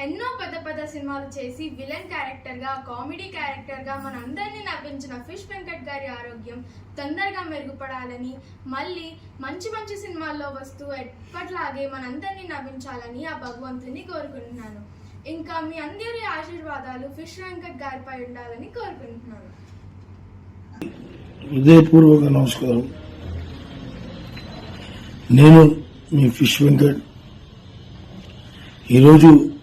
ఎన్నో పెద్ద పెద్ద సినిమాలు చేసి విలన్ క్యారెక్టర్గా కామెడీ క్యారెక్టర్గా మనందరినీ నవ్వించిన ఫిష్ వెంకట్ గారి ఆరోగ్యం తొందరగా మెరుగుపడాలని మళ్ళీ మంచి మంచి సినిమాల్లో వస్తూ ఎప్పట్లాగే మనందరినీ నవ్వించాలని ఆ భగవంతుని కోరుకుంటున్నాను. ఇంకా మీ అందరి ఆశీర్వాదాలు ఫిష్ వెంకట్ గారిపై ఉండాలని కోరుకుంటున్నాను. హృదయపూర్వక నమస్కారం. నేను మీ ఫిష్ వెంకట్. ఈరోజు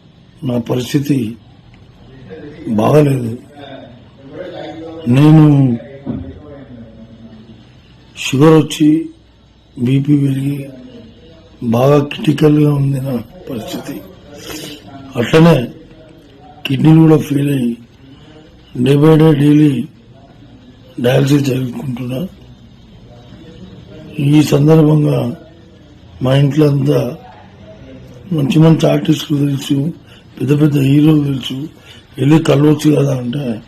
నా పరిస్థితి బాగలేదు. నేను షుగర్ వచ్చి బీపీ పెరిగి బాగా క్రిటికల్గా ఉంది నా పరిస్థితి. అట్లనే కిడ్నీలు కూడా ఫెయిల్ అయ్యి day by day daily dialysis జరుపుకుంటున్నా ఈ సందర్భంగా మా ఇంట్లో అంతా మంచి మంచి ఆర్టిస్టులు తెలుసు. పెద్ద పెద్ద హీరోలు తెలుసు. వెళ్ళి కలవచ్చు కదా అంటే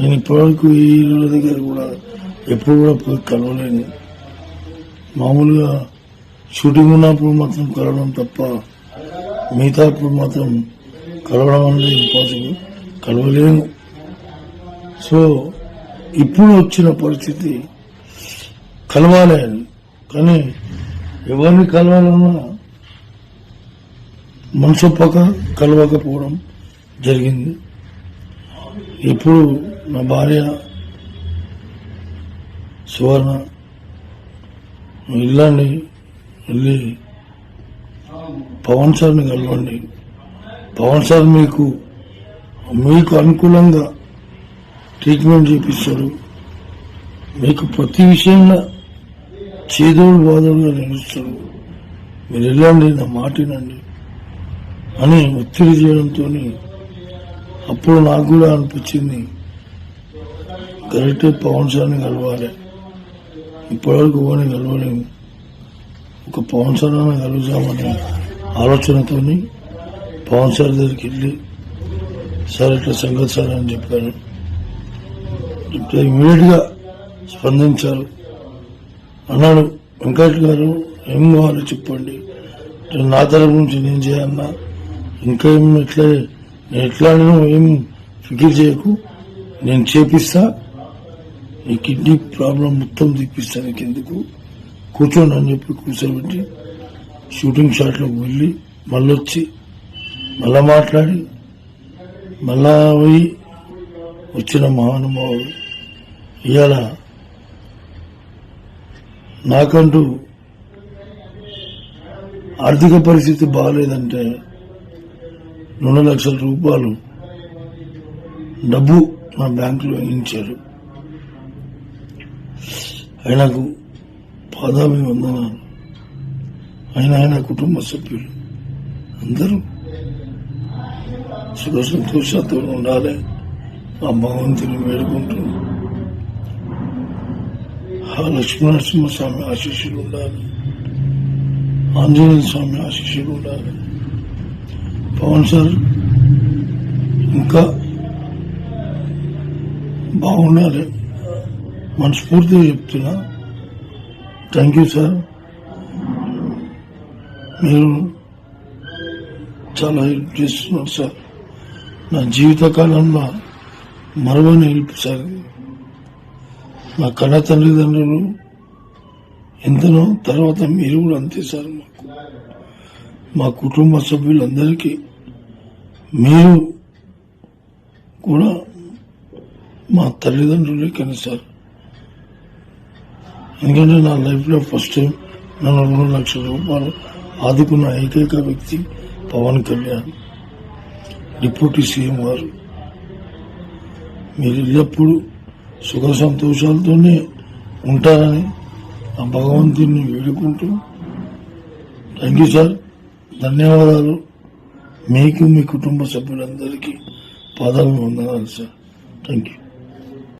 నేను ఇప్పటివరకు ఈ హీరోల దగ్గర కూడా ఎప్పుడు కూడా పోయి కలవలేను. మామూలుగా షూటింగ్ ఉన్నప్పుడు మాత్రం కలవడం తప్ప మిగతా అప్పుడు మాత్రం కలవడం అనేది ఇంపాసిబుల్ కలవలేను. సో ఇప్పుడు వచ్చిన పరిస్థితి కలవాలి అని కానీ ఎవరిని కలవాలన్నా మనసొప్పక కలవకపోవడం జరిగింది. ఎప్పుడు నా భార్య సువర్ణ నువ్వు వెళ్ళండి వెళ్ళి పవన్ సార్ని కలవండి. పవన్ సార్ మీకు మీకు అనుకూలంగా ట్రీట్మెంట్ చేపిస్తారు మీకు ప్రతి విషయంలో చేదోడు బాధలుగా నిలుస్తారు మీరు వెళ్ళండి నా మాట వినండి. అని ఒత్తిడి చేయడంతో అప్పుడు నాకు కూడా అనిపించింది కరెక్టే పవన్ సార్ని కలవాలి. ఇప్పటివరకు ఎవరిని కలవలేము. ఒక పవన్ సార్ అని కలుగుతామనే పవన్ సార్ దగ్గరికి వెళ్ళి సార్ ఇట్లా సంగతి సార్ అని చెప్పాను చెప్తే ఇమీడియట్గా స్పందించారు. అన్నాడు వెంకట్ గారు ఏం కావాలో చెప్పండి. నా తరపు నుంచి నేను చేయన్నా ఇంకా ఏం ఎట్లా నేను ఎట్లా ఏం ఫికిర్ చేయకు నేను చేపిస్తా. ఈ కిడ్నీ ప్రాబ్లం మొత్తం తెప్పిస్తాను నీకు ఎందుకు కూర్చోండి అని చెప్పి కూర్చోబెట్టి షూటింగ్ షాట్లోకి వెళ్ళి మళ్ళీ వచ్చి మళ్ళా మాట్లాడి మళ్ళా పోయి వచ్చిన మహానుభావుడు. ఇవాళ నాకంటూ ఆర్థిక పరిస్థితి బాగాలేదంటే రెండు లక్షల రూపాయలు డబ్బు నా బ్యాంకులో ఇచ్చారు ఆయనకు పాదాభి వందనాలు ఆయన ఆయన కుటుంబ సభ్యులు. అందరూ సుఖ సంతోషాలతో ఉండాలి. ఆ భగవంతుని వేడుకుంటూ ఆ లక్ష్మీనరసింహ స్వామి ఆశీస్సులు ఉండాలి. ఆంజనేయ స్వామి ఆశీస్సులు ఉండాలి. పవన్ సార్ ఇంకా బాగుండాలి. మనస్ఫూర్తిగా చెప్తున్నా. థ్యాంక్ యూ సార్ మీరు చాలా హెల్ప్ చేస్తున్నారు సార్ నా జీవితకాలంలో మరవని హెల్ప్ సార్ నా కళ తల్లిదండ్రులు ఎంతనో తర్వాత మీరు కూడా అంతే సార్ మాకు మా కుటుంబ సభ్యులందరికీ మీరు కూడా మా తల్లిదండ్రులే కానీ సార్. ఎందుకంటే నా లైఫ్లో ఫస్ట్ టైం నన్ను రెండు లక్షల రూపాయలు ఆదుకున్న ఏకైక వ్యక్తి పవన్ కళ్యాణ్ డిప్యూటీ సీఎం గారు. మీరు ఎల్లప్పుడూ సుఖ సంతోషాలతోనే ఉంటారని ఆ భగవంతుని వేడుకుంటూ. Thank you sir. ధన్యవాదాలు. మీకు మీ కుటుంబ సభ్యులందరికీ పాదాలు వందనాలు సార్. Thank you